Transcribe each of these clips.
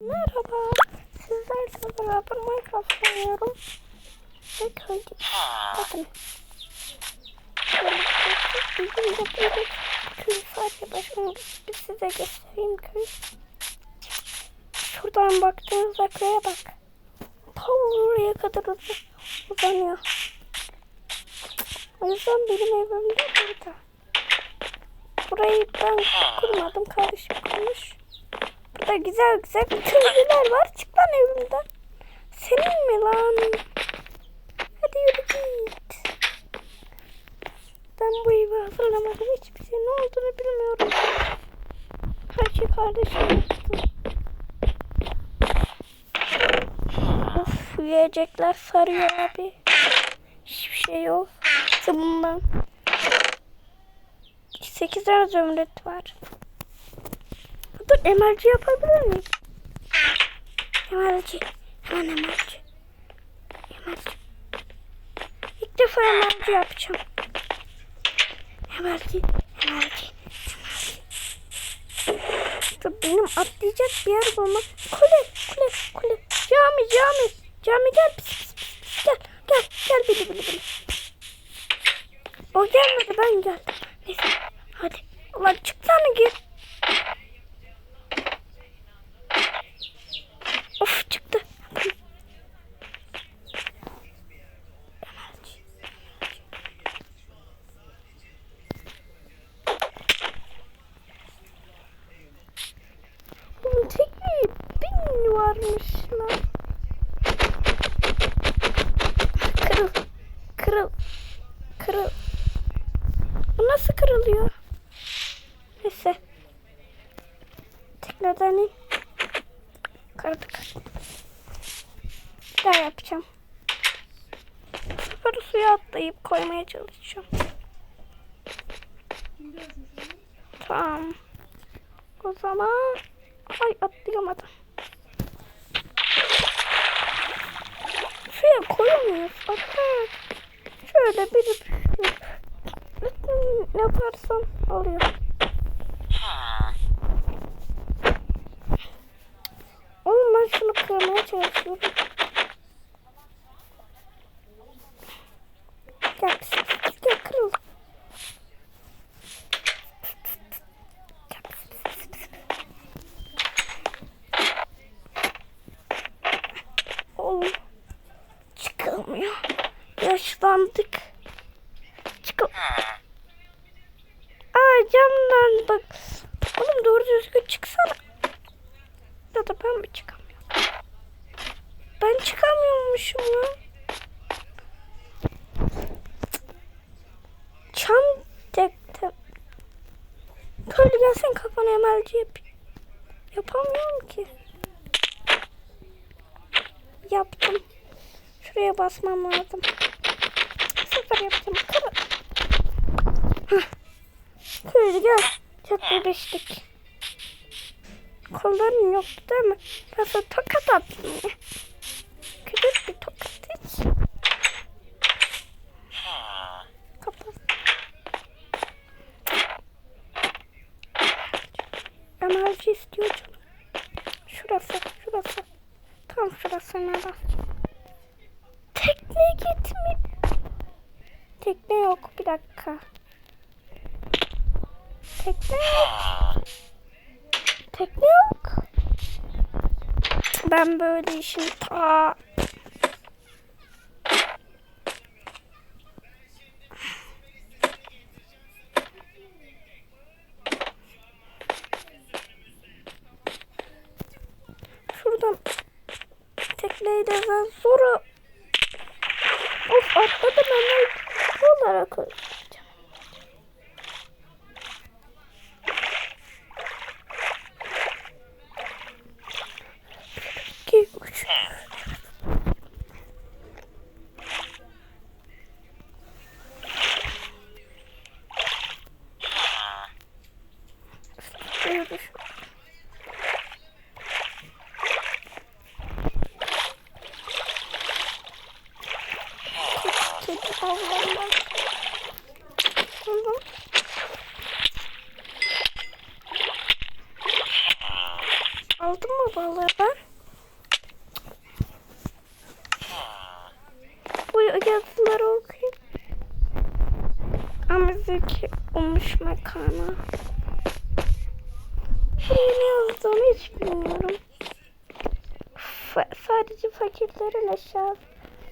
Merhaba. Sizlerle beraber Minecraft oynuyorum. Ve köyde. Bakın. Bizim de böyle köy sadece başlangıç. Bir size göstereyim köyü. Şuradan baktığınızda köye bak. Ta oraya kadar uzun, uzanıyor. O yüzden benim evim de burada. Burayı ben kurmadım. Kardeşim kurmuş. Burada güzel güzel köylüler var. Çık lan evimden. Senin mi lan? Hadi yürü git. Ben bu evi hazırlamadım. Hiçbir şey ne olduğunu bilmiyorum. Her şey kardeşim yaptı. Of yiyecekler sarıyor abi. Hiçbir şey yok. Bundan. 8 tane zümrüt var. Emerci yapabilir miyim? Emerci. Hemen emerci. Emerci. İlk defa emerci yapacağım. Emerci. Emerci. Dur benim atlayacak bir yer bulmak. Kule. Kule. Kule. Cami. Cami. Cami gel. Pis, pis, pis. Gel. Gel. Gel bili bili bili. O gelmedi ben geldim. Neyse. Hadi. Ulan çıksana gir. Çıktı. Bunun tek bir bin varmış lan. Kırıl. Kırıl. Bu nasıl kırılıyor? Neyse. Tekrardan in. Kırdık. Bir daha yapacağım. Sefer suya atlayıp koymaya çalışacağım. Tamam. O zaman ay atlayamadım. Suya koyamıyoruz. Bakın. Şöyle bir yaparsam oluyor. Oğlum ben şunu kırmaya çalışıyorum. Gel pis pis pis gel kırıl. Gel pis pis pis pis. Oğlum çıkamıyor. Yaşlandık. Çıkıl. Aa camdan bak. Oğlum doğru düzgün çıksana. Ya da ben mi çıkamıyorum? Ben çıkamıyormuşum lan. Çam tektim. Köylü gelsin kafana emelci yapayım. Yapamıyorum ki. Yaptım. Şuraya basmam lazım. Bu sefer yapacağım. Kırı. Gel. Çok bebeşlik. Kolların yok değil mi? Ben sana tokat attım. Küçük bir tokat hiç. Kapat. Enerji istiyor canım. Şurası, şurası. Tam şurası nerede? Tekne gitmiyor. Tekne yok. Bir dakika. Tekne. Tekne yok. Ben böyle işin ta Şuradan tekneyle ben sonra Of atladım hemen olarak düşüyordur. Kedi avlanmak. Tamam. Aldın mı balığı ben? Bu yazıları okuyayım. Amazaki olmuş makarna. Buraya ne yazdığını hiç bilmiyorum. Fa- sadece fakirlerin eşyası,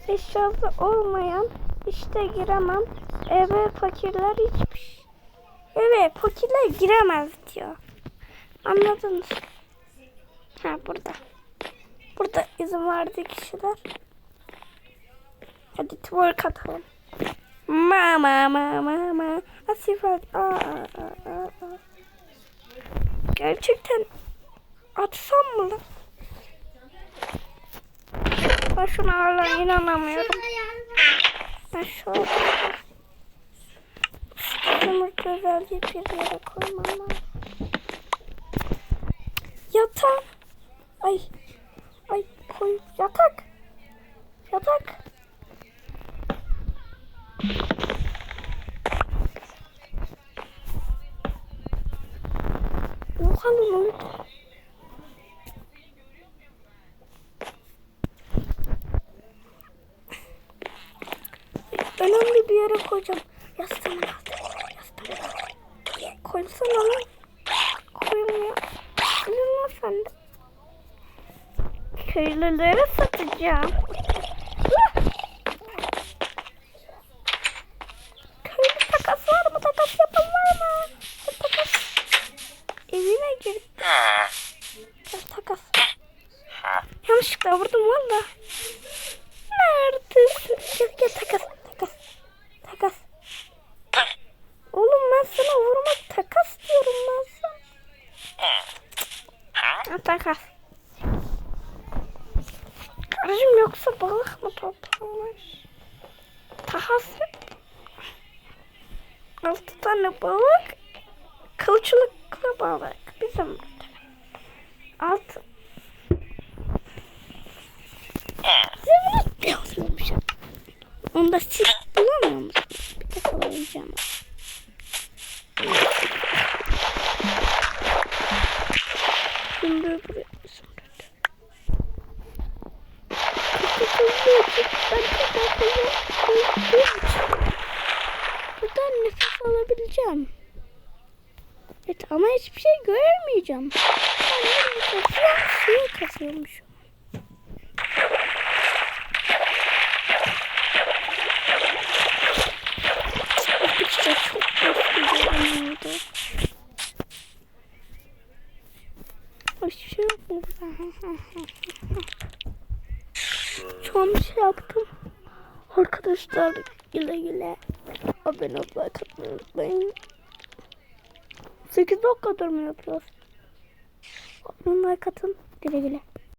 eşyası olmayan işte giremem. Eve fakirler hiçbir şey. Eve fakirler giremez diyor. Anladınız. Ha burada. Burada izin verdiği kişiler. Hadi twerk atalım. Mama mama mama. Asifat. Aa, aa, aa, aa. Gerçekten atsam mı lan? Ben şuna hala inanamıyorum. Ben şöyle bunu güzelce bir yere koymam lazım. Yatak. Ay. Ay Oha lan. Önemli bir yere koyacağım. Yastığımın altına. Yastığımın altına. Koysana lan. Koymuyor. Koyma sen de. Köylülere satacağım. Lah! Köylü takas var mı? Takas yapan var mı? Takas. Evine girdi. Gel takas. Yanlışlıkla vurdum valla. Neredesin? Gel gel takas. Takas. Takas. Oğlum ben sana vurmak takas diyorum ben sana. Takas. Karıcığım yoksa balık mı toplamış? Takas. Altı tane balık. Kılçılıklı balık. Bizim Altı. Zümrüt yazıyormuş. Onda siz bulamıyor musunuz? Bir tek alabileceğim. Şimdi buraya zümrüt. Buradan nefes alabileceğim. Evet ama hiçbir şey görmeyeceğim. Suya kasıyormuşum. İşte çok oldu. Hiçbir şey yok mu an bir şey yaptım. Arkadaşlar güle güle. Abone olmayı unutmayın. 8 dakikadır mı yapıyoruz? Olmayı katın. Güle güle.